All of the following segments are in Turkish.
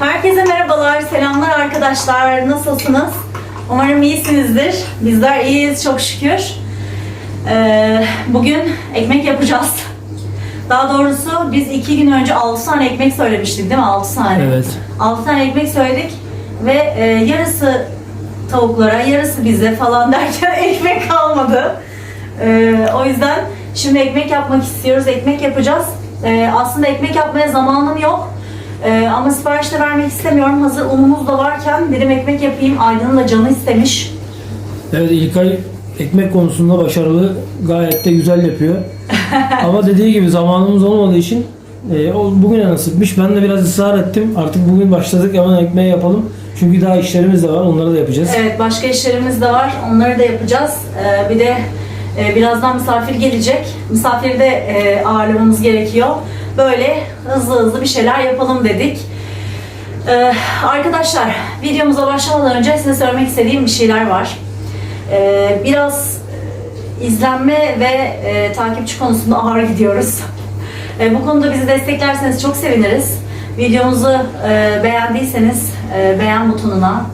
Herkese merhabalar, selamlar arkadaşlar. Nasılsınız? Umarım iyisinizdir. Bizler iyiyiz çok şükür. Ee, bugün ekmek yapacağız. Daha doğrusu biz iki gün önce 6 tane ekmek söylemiştik değil mi? 6 tane. Evet. 6 tane ekmek söyledik ve e, yarısı tavuklara, yarısı bize falan derken ekmek kalmadı. Ee, o yüzden şimdi ekmek yapmak istiyoruz. Ekmek yapacağız. Ee, aslında ekmek yapmaya zamanım yok. Ee, ama sipariş de vermek istemiyorum. Hazır unumuz da varken dedim ekmek yapayım. Aydın'ın da canı istemiş. Evet İlkay ekmek konusunda başarılı. Gayet de güzel yapıyor. Ama dediği gibi zamanımız olmadığı için e, o bugüne nasipmiş. Ben de biraz ısrar ettim. Artık bugün başladık hemen ekmeği yapalım. Çünkü daha işlerimiz de var. Onları da yapacağız. Evet başka işlerimiz de var. Onları da yapacağız. Ee, bir de e, birazdan misafir gelecek. Misafiri de e, ağırlamamız gerekiyor. Böyle hızlı hızlı bir şeyler yapalım dedik. Ee, arkadaşlar videomuza başlamadan önce size söylemek istediğim bir şeyler var. Ee, biraz izlenme ve e, takipçi konusunda ağır gidiyoruz. E, bu konuda bizi desteklerseniz çok seviniriz. Videomuzu e, beğendiyseniz e, beğen butonuna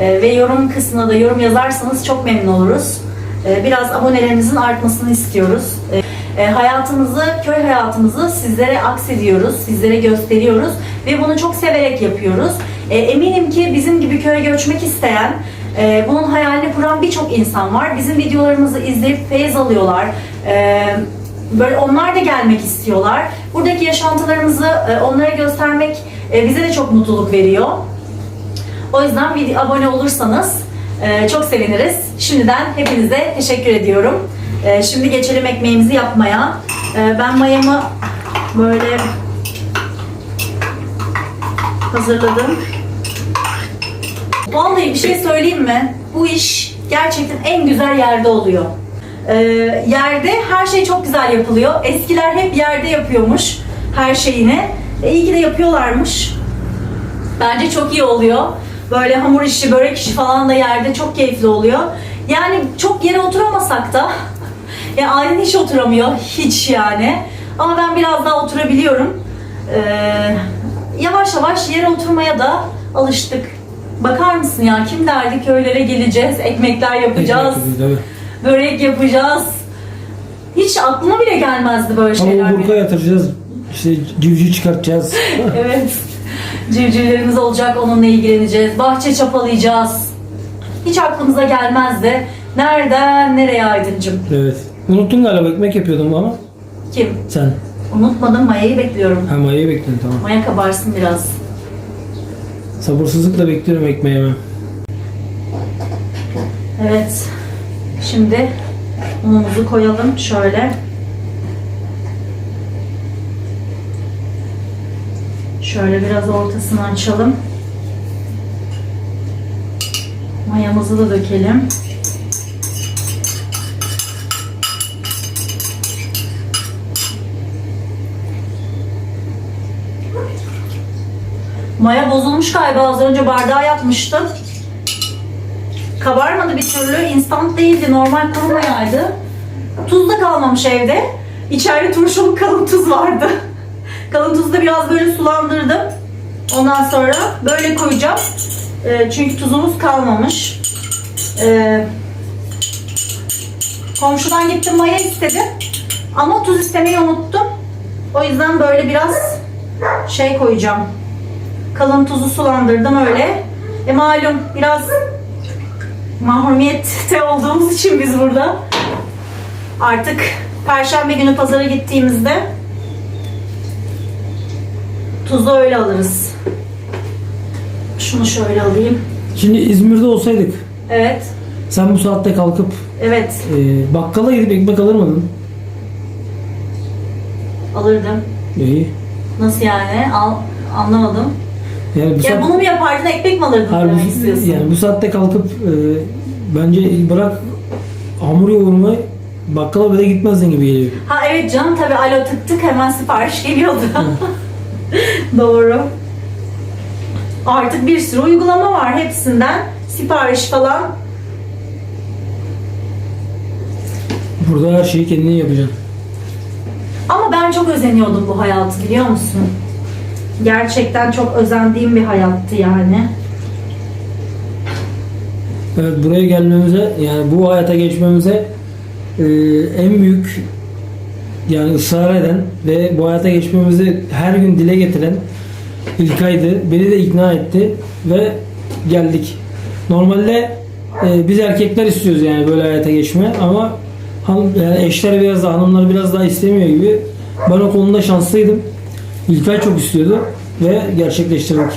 e, ve yorum kısmına da yorum yazarsanız çok memnun oluruz. E, biraz abonelerimizin artmasını istiyoruz. E, e, hayatımızı, köy hayatımızı sizlere aksediyoruz, sizlere gösteriyoruz ve bunu çok severek yapıyoruz. E, eminim ki bizim gibi köye göçmek isteyen, e, bunun hayalini kuran birçok insan var. Bizim videolarımızı izleyip feyiz alıyorlar. E, böyle onlar da gelmek istiyorlar. Buradaki yaşantılarımızı e, onlara göstermek e, bize de çok mutluluk veriyor. O yüzden bir abone olursanız e, çok seviniriz. Şimdiden hepinize teşekkür ediyorum. E, şimdi geçelim ekmeğimizi yapmaya. E, ben mayamı böyle hazırladım. Vallahi bir şey söyleyeyim mi? Bu iş gerçekten en güzel yerde oluyor. Ee, yerde her şey çok güzel yapılıyor. Eskiler hep yerde yapıyormuş her şeyini. E, iyi ki de yapıyorlarmış. Bence çok iyi oluyor. Böyle hamur işi, börek işi falan da yerde çok keyifli oluyor. Yani çok yere oturamasak da yani Aylin hiç oturamıyor. Hiç yani. Ama ben biraz daha oturabiliyorum. Ee, yavaş yavaş yere oturmaya da alıştık. Bakar mısın ya kim derdi köylere geleceğiz, ekmekler yapacağız, börek yapacağız. Hiç aklıma bile gelmezdi böyle Ama şeyler. o burka yatıracağız. İşte civciv çıkartacağız. Evet. Civcivlerimiz olacak, onunla ilgileneceğiz. Bahçe çapalayacağız. Hiç aklımıza gelmezdi. Nereden nereye Aydıncım? evet. Unuttun galiba ekmek yapıyordum ama Kim? sen. Unutmadım Maya'yı bekliyorum. Ha mayayı bekledin tamam. Maya kabarsın biraz. Sabırsızlıkla bekliyorum ekmeği hemen. Evet. Şimdi unumuzu koyalım şöyle. Şöyle biraz ortasını açalım. Mayamızı da dökelim. Maya bozulmuş galiba. Az önce bardağa yapmıştım. Kabarmadı bir türlü. instant değildi. Normal kuru mayaydı. Tuz da kalmamış evde. İçeride turşuluk kalın tuz vardı. Kalın tuzu da biraz böyle sulandırdım. Ondan sonra böyle koyacağım. Ee, çünkü tuzumuz kalmamış. Ee, komşudan gittim maya istedim. Ama tuz istemeyi unuttum. O yüzden böyle biraz şey koyacağım. Kalın tuzu sulandırdım öyle. E malum biraz mahrumiyette olduğumuz için biz burada artık Perşembe günü pazara gittiğimizde tuzu öyle alırız. Şunu şöyle alayım. Şimdi İzmir'de olsaydık Evet, sen bu saatte kalkıp evet e, bakkala gidip ekmek alır mıydın? alırdım. İyi. Nasıl yani? Al, anlamadım. Yani bu Ya saat- bunu mu yapardın, ekmek mi alırdın Harbi, demek istiyorsun? yani bu saatte kalkıp e, bence bırak hamur yoğurmayı bakkala bile gitmezdin gibi geliyor. Ha evet canım tabii alo tık tık hemen sipariş geliyordu. Doğru. Artık bir sürü uygulama var hepsinden sipariş falan. Burada her şeyi kendin yapacaksın. Ama ben çok özeniyordum bu hayatı biliyor musun? Gerçekten çok özendiğim bir hayattı yani. Evet buraya gelmemize yani bu hayata geçmemize e, en büyük yani ısrar eden ve bu hayata geçmemizi her gün dile getiren İlkay'dı. Beni de ikna etti ve geldik. Normalde e, biz erkekler istiyoruz yani böyle hayata geçme ama yani eşler biraz da hanımlar biraz daha istemiyor gibi. Ben o konuda şanslıydım. İlkay çok istiyordu ve gerçekleştirdik.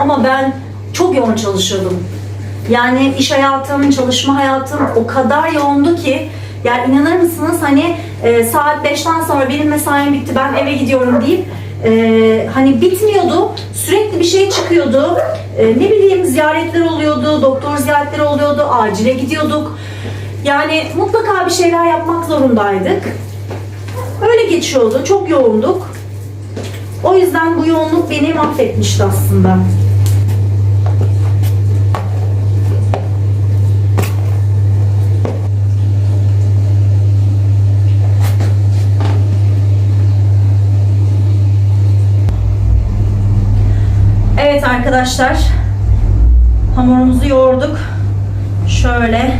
Ama ben çok yoğun çalışıyordum. Yani iş hayatım, çalışma hayatım o kadar yoğundu ki yani inanır mısınız hani e, saat 5'ten sonra benim mesaim bitti ben eve gidiyorum deyip e, hani bitmiyordu. Sürekli bir şey çıkıyordu. E, ne bileyim ziyaretler oluyordu, doktor ziyaretleri oluyordu, acile gidiyorduk. Yani mutlaka bir şeyler yapmak zorundaydık. Öyle geçiyordu. Çok yoğunduk. O yüzden bu yoğunluk beni mahvetmişti aslında. Evet arkadaşlar. Hamurumuzu yoğurduk. Şöyle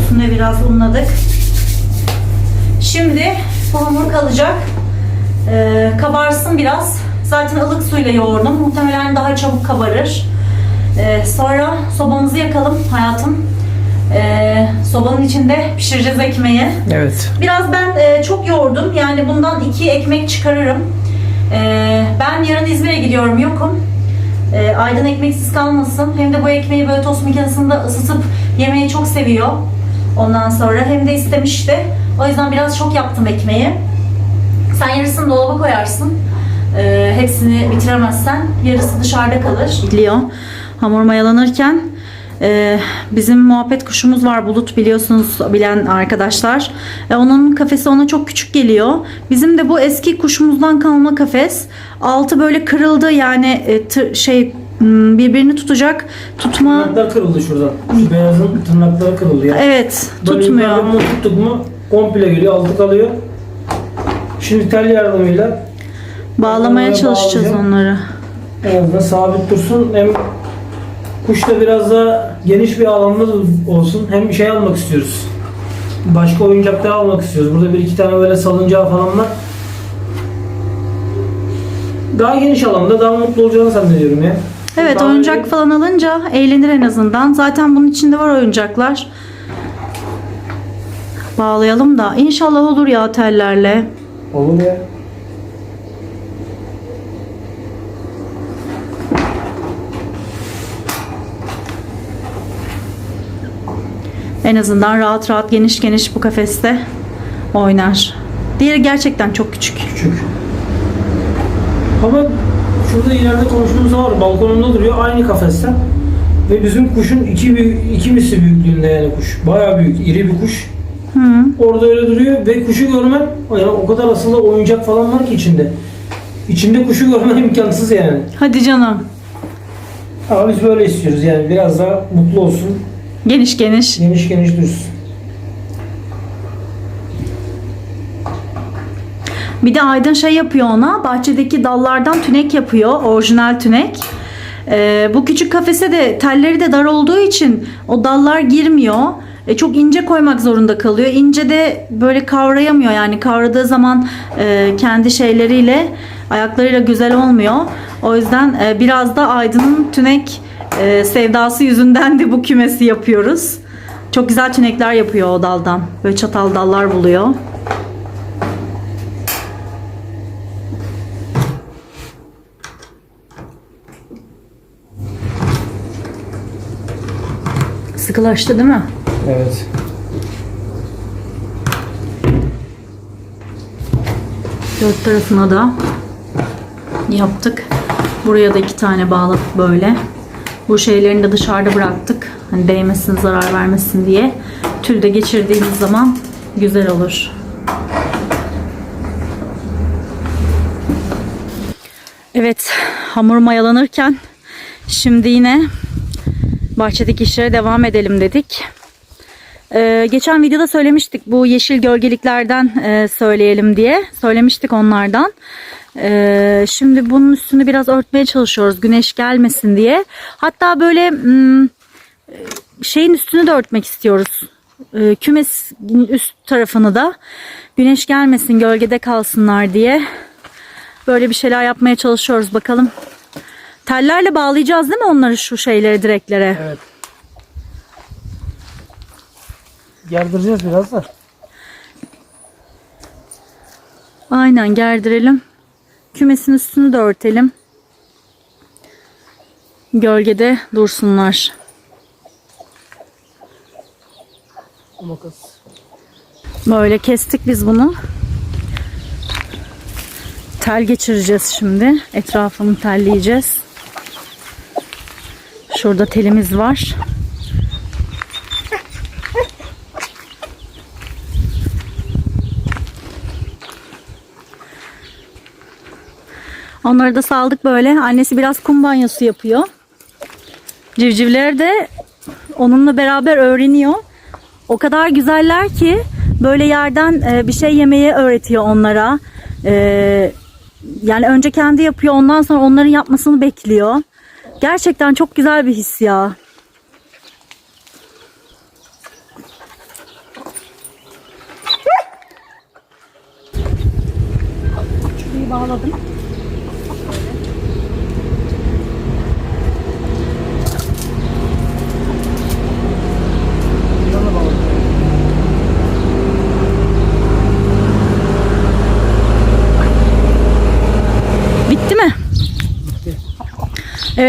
üstüne biraz unladık. Şimdi bu hamur kalacak. Ee, kabarsın biraz. Zaten ılık suyla yoğurdum. Muhtemelen daha çabuk kabarır. Ee, sonra sobamızı yakalım hayatım. Ee, sobanın içinde pişireceğiz ekmeği. Evet. Biraz ben e, çok yoğurdum. Yani bundan iki ekmek çıkarırım. Ee, ben yarın İzmir'e gidiyorum. Yokum. Ee, Aydın ekmeksiz kalmasın. Hem de bu ekmeği böyle tost makinesinde ısıtıp yemeyi çok seviyor. Ondan sonra hem de istemişti. O yüzden biraz çok yaptım ekmeği. Sen yarısını dolaba koyarsın. Ee, hepsini bitiremezsen yarısı dışarıda kalır. Biliyor. Hamur mayalanırken e, bizim muhabbet kuşumuz var Bulut biliyorsunuz bilen arkadaşlar. E, onun kafesi ona çok küçük geliyor. Bizim de bu eski kuşumuzdan kalma kafes. Altı böyle kırıldı yani e, tır- şey m, birbirini tutacak tutma Tırnaklar kırıldı şuradan. Şu beyazın tırnakları kırıldı ya. evet Böyle tutmuyor. bunu tuttuk mu komple geliyor, altı kalıyor. Şimdi tel yardımıyla Bağlamaya çalışacağız bağlayacağım. onları. en azından sabit dursun. Hem kuş da biraz daha geniş bir alanda da olsun. Hem bir şey almak istiyoruz. Başka oyuncaklar almak istiyoruz. Burada bir iki tane böyle salıncağı falan var. Daha geniş alanda daha mutlu olacağını zannediyorum ya. Evet Daha oyuncak böyle- falan alınca eğlenir en azından. Zaten bunun içinde var oyuncaklar. Bağlayalım da inşallah olur ya tellerle. Olur ya. En azından rahat rahat geniş geniş bu kafeste oynar. Diğeri gerçekten çok küçük. Küçük. Ama şurada ileride komşumuz var. Balkonunda duruyor. Aynı kafesten. Ve bizim kuşun iki, büyük, iki misli büyüklüğünde yani kuş. Bayağı büyük, iri bir kuş. Hı. Orada öyle duruyor ve kuşu görmem yani o kadar aslında oyuncak falan var ki içinde. İçinde kuşu görmen imkansız yani. Hadi canım. Ama biz böyle istiyoruz yani biraz daha mutlu olsun. Geniş geniş. Geniş geniş dursun. Bir de Aydın şey yapıyor ona. Bahçedeki dallardan tünek yapıyor. Orijinal tünek. Ee, bu küçük kafese de telleri de dar olduğu için o dallar girmiyor. E, çok ince koymak zorunda kalıyor. İnce de böyle kavrayamıyor yani kavradığı zaman e, kendi şeyleriyle ayaklarıyla güzel olmuyor. O yüzden e, biraz da Aydın'ın tünek e, sevdası yüzünden de bu kümesi yapıyoruz. Çok güzel tünekler yapıyor o daldan. Böyle çatal dallar buluyor. Sıkılaştı değil mi? Evet. Dört tarafına da yaptık. Buraya da iki tane bağladık böyle. Bu şeylerini de dışarıda bıraktık. Hani değmesin, zarar vermesin diye. Tül de geçirdiğimiz zaman güzel olur. Evet, hamur mayalanırken şimdi yine bahçedeki işlere devam edelim dedik. Ee, geçen videoda söylemiştik bu yeşil gölgeliklerden e, söyleyelim diye. Söylemiştik onlardan. Ee, şimdi bunun üstünü biraz örtmeye çalışıyoruz güneş gelmesin diye. Hatta böyle hmm, şeyin üstünü de örtmek istiyoruz. Ee, kümes üst tarafını da güneş gelmesin gölgede kalsınlar diye. Böyle bir şeyler yapmaya çalışıyoruz bakalım. Tellerle bağlayacağız değil mi onları şu şeyleri direklere? Evet. Yardıracağız biraz da. Aynen gerdirelim. Kümesin üstünü de örtelim. Gölgede dursunlar. Makas. Böyle kestik biz bunu. Tel geçireceğiz şimdi. Etrafını telleyeceğiz. Şurada telimiz var. Onları da saldık böyle. Annesi biraz kum banyosu yapıyor. Civcivler de onunla beraber öğreniyor. O kadar güzeller ki böyle yerden e, bir şey yemeye öğretiyor onlara. E, yani önce kendi yapıyor ondan sonra onların yapmasını bekliyor. Gerçekten çok güzel bir his ya. Şurayı bağladım. Bitti mi?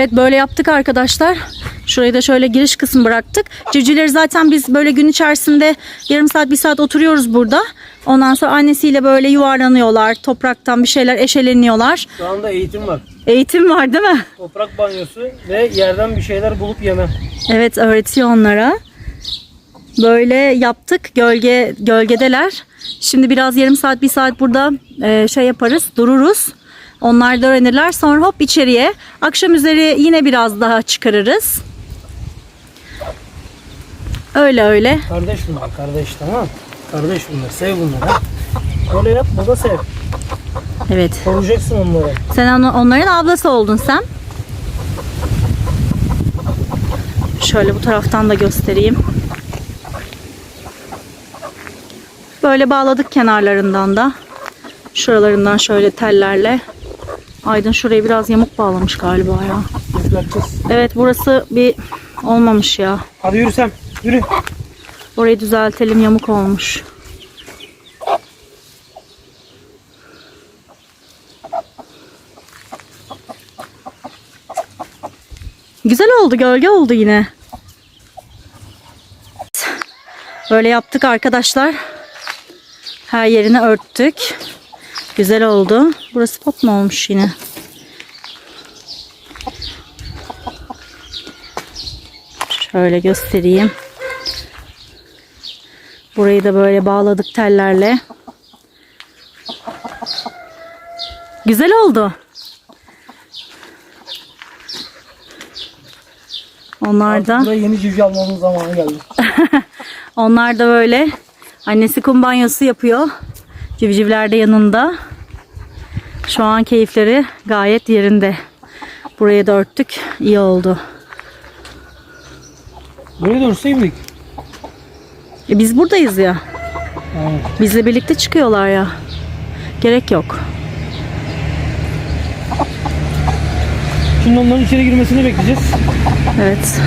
Evet böyle yaptık arkadaşlar. Şurayı da şöyle giriş kısmı bıraktık. Civcivleri zaten biz böyle gün içerisinde yarım saat bir saat oturuyoruz burada. Ondan sonra annesiyle böyle yuvarlanıyorlar. Topraktan bir şeyler eşeleniyorlar. Şu anda eğitim var. Eğitim var değil mi? Toprak banyosu ve yerden bir şeyler bulup yemem. Evet öğretiyor onlara. Böyle yaptık. Gölge gölgedeler. Şimdi biraz yarım saat bir saat burada e, şey yaparız. Dururuz. Onlar da öğrenirler. Sonra hop içeriye. Akşam üzeri yine biraz daha çıkarırız. Öyle öyle. Kardeş bunlar kardeş tamam? Kardeş bunlar sev bunları. ha. Böyle yap baba sev. Evet. Koruyacaksın onları. Sen onu- onların ablası oldun sen. Şöyle bu taraftan da göstereyim. Böyle bağladık kenarlarından da. Şuralarından şöyle tellerle. Aydın şurayı biraz yamuk bağlamış galiba ya. Düzelteceğiz. Evet burası bir olmamış ya. Hadi yürü sen. Yürü. Orayı düzeltelim yamuk olmuş. Güzel oldu, gölge oldu yine. Böyle yaptık arkadaşlar. Her yerini örttük. Güzel oldu. Burası pot mu olmuş yine? Şöyle göstereyim. Burayı da böyle bağladık tellerle. Güzel oldu. Onlar da yeni civciv almamın zamanı geldi. onlar da böyle annesi kum banyosu yapıyor. Civcivler de yanında. Şu an keyifleri gayet yerinde. Buraya da örttük. İyi oldu. Buraya dursaydık. E biz buradayız ya. Aynen. Bizle birlikte çıkıyorlar ya. Gerek yok. Şimdi onların içeri girmesini bekleyeceğiz. Evet.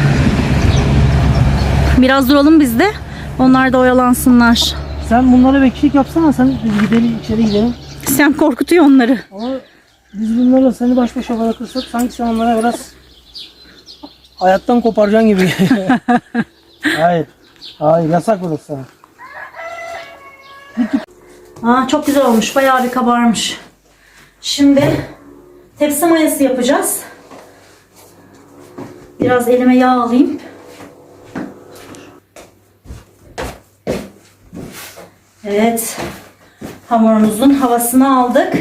Biraz duralım biz de. Onlar da oyalansınlar. Sen bunlara bekçilik yapsana sen biz gidelim içeri gidelim. Sen korkutuyor onları. Ama biz bunlarla seni baş başa bırakırsak sanki sen onlara biraz hayattan koparacaksın gibi. Hayır. Hayır yasak burası sana. Aa, çok güzel olmuş. Bayağı bir kabarmış. Şimdi tepsi mayası yapacağız. Biraz elime yağ alayım. Evet hamurumuzun havasını aldık.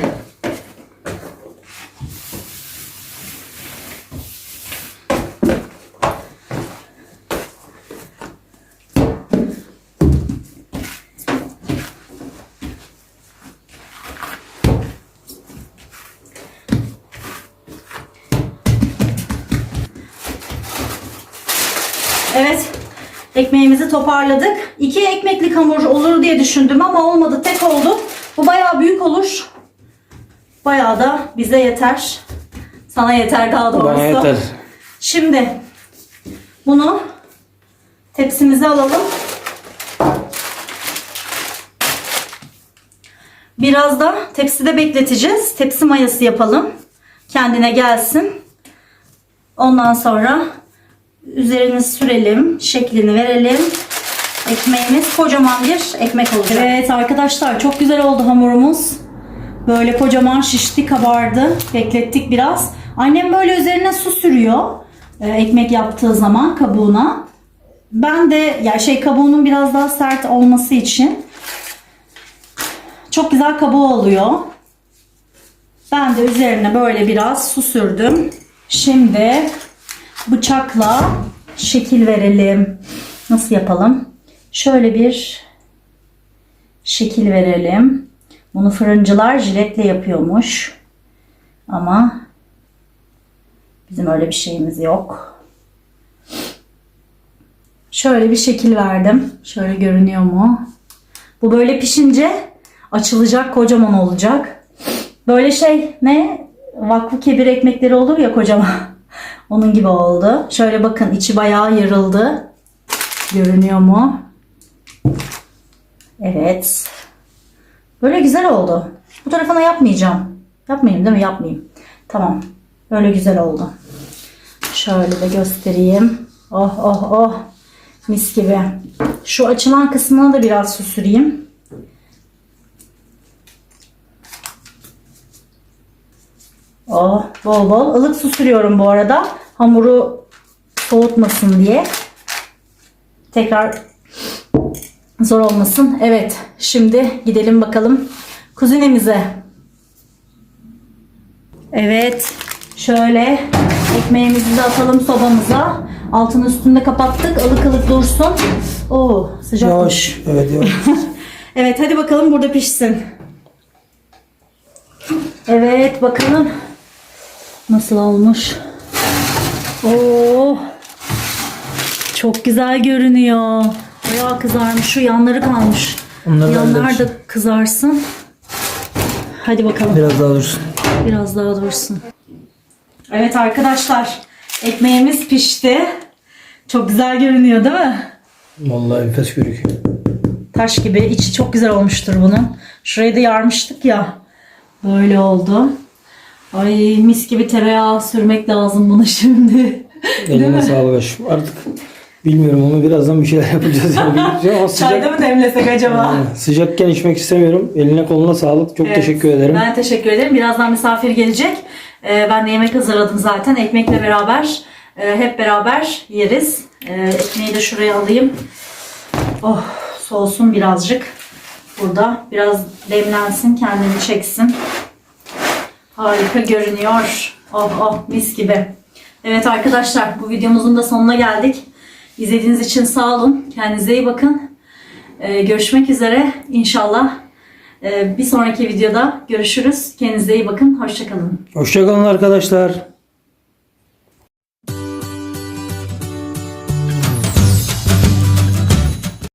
Evet. Ekmeğimizi toparladık. İki ekmeklik hamur olur diye düşündüm ama olmadı. Tek oldu. Bayağı büyük olur. Bayağı da bize yeter. Sana yeter daha doğrusu. Bana yeter. Şimdi bunu tepsimize alalım. Biraz da tepside bekleteceğiz. Tepsi mayası yapalım. Kendine gelsin. Ondan sonra üzerine sürelim. Şeklini verelim. Ekmeğimiz kocaman bir ekmek olacak. Evet arkadaşlar çok güzel oldu hamurumuz. Böyle kocaman şişti kabardı. Beklettik biraz. Annem böyle üzerine su sürüyor. e, ekmek yaptığı zaman kabuğuna. Ben de ya şey kabuğunun biraz daha sert olması için çok güzel kabuğu oluyor. Ben de üzerine böyle biraz su sürdüm. Şimdi bıçakla şekil verelim. Nasıl yapalım? Şöyle bir şekil verelim. Bunu fırıncılar jiletle yapıyormuş. Ama bizim öyle bir şeyimiz yok. Şöyle bir şekil verdim. Şöyle görünüyor mu? Bu böyle pişince açılacak, kocaman olacak. Böyle şey ne? Vakfı kebir ekmekleri olur ya kocaman. Onun gibi oldu. Şöyle bakın içi bayağı yarıldı. Görünüyor mu? Evet. Böyle güzel oldu. Bu tarafına yapmayacağım. Yapmayayım değil mi? Yapmayayım. Tamam. Böyle güzel oldu. Şöyle de göstereyim. Oh oh oh. Mis gibi. Şu açılan kısmına da biraz su süreyim. Oh bol bol. ılık su sürüyorum bu arada. Hamuru soğutmasın diye. Tekrar zor olmasın. Evet. Şimdi gidelim bakalım kuzinemize. Evet. Şöyle ekmeğimizi de atalım sobamıza. Altını üstünde kapattık. ılık ılık dursun. Oo sıcak. Yavaş. Evet yavaş. Evet hadi bakalım burada pişsin. Evet bakalım nasıl olmuş. Oo. Çok güzel görünüyor. Bayağı kızarmış. Şu yanları kalmış. Onları Yanlar da kızarsın. Hadi bakalım. Biraz daha dursun. Biraz daha dursun. Evet arkadaşlar. Ekmeğimiz pişti. Çok güzel görünüyor değil mi? Vallahi enfes görünüyor. Taş gibi. içi çok güzel olmuştur bunun. Şurayı da yarmıştık ya. Böyle oldu. Ay mis gibi tereyağı sürmek lazım bunu şimdi. Eline sağlık aşkım. Artık bilmiyorum onu birazdan bir şeyler yapacağız. Yani ama sıcak, Çayda mı demlesek acaba? Yani sıcakken içmek istemiyorum. Eline koluna sağlık. Çok Evet. teşekkür ederim. Ben teşekkür ederim. Birazdan misafir gelecek. Ee, ben de yemek hazırladım zaten. Ekmekle beraber e, hep beraber yeriz. Ee, ekmeği de şuraya alayım. Oh soğusun birazcık. Burada biraz demlensin kendini çeksin. Harika görünüyor. Oh oh mis gibi. Evet arkadaşlar bu videomuzun da sonuna geldik. İzlediğiniz için sağ olun. Kendinize iyi bakın. Ee, görüşmek üzere inşallah. Ee, bir sonraki videoda görüşürüz. Kendinize iyi bakın. Hoşçakalın. Hoşçakalın arkadaşlar.